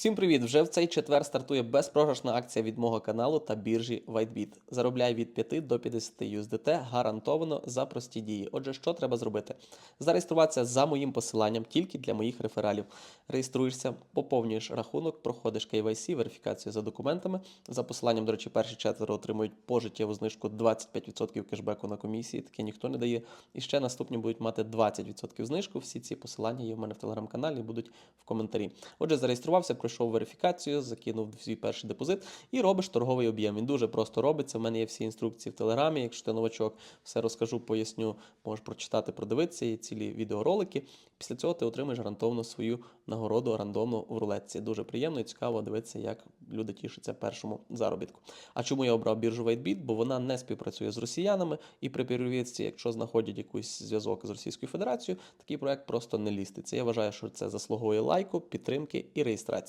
Всім привіт! Вже в цей четвер стартує безпрограшна акція від мого каналу та біржі WhiteBit. Заробляй від 5 до 50 USDT гарантовано за прості дії. Отже, що треба зробити? Зареєструватися за моїм посиланням тільки для моїх рефералів. Реєструєшся, поповнюєш рахунок, проходиш KYC, верифікацію за документами. За посиланням, до речі, перші четверо отримують пожиттєву знижку 25% кешбеку на комісії. Таке ніхто не дає. І ще наступні будуть мати 20% знижку. Всі ці посилання є в мене в телеграм-каналі, будуть в коментарі. Отже, зареєструвався, пройшов верифікацію, закинув свій перший депозит і робиш торговий об'єм. Він дуже просто робиться. У мене є всі інструкції в телеграмі. Якщо ти новачок, все розкажу, поясню, можеш прочитати, продивитися є цілі відеоролики. Після цього ти отримаєш гарантовано свою нагороду рандомно в рулетці. Дуже приємно і цікаво дивитися, як люди тішаться першому заробітку. А чому я обрав біржу WhiteBit? Бо вона не співпрацює з росіянами, і при перевірці, якщо знаходять якийсь зв'язок з Російською Федерацією, такий проект просто не ліститься. Я вважаю, що це заслуговує лайку, підтримки і реєстрації.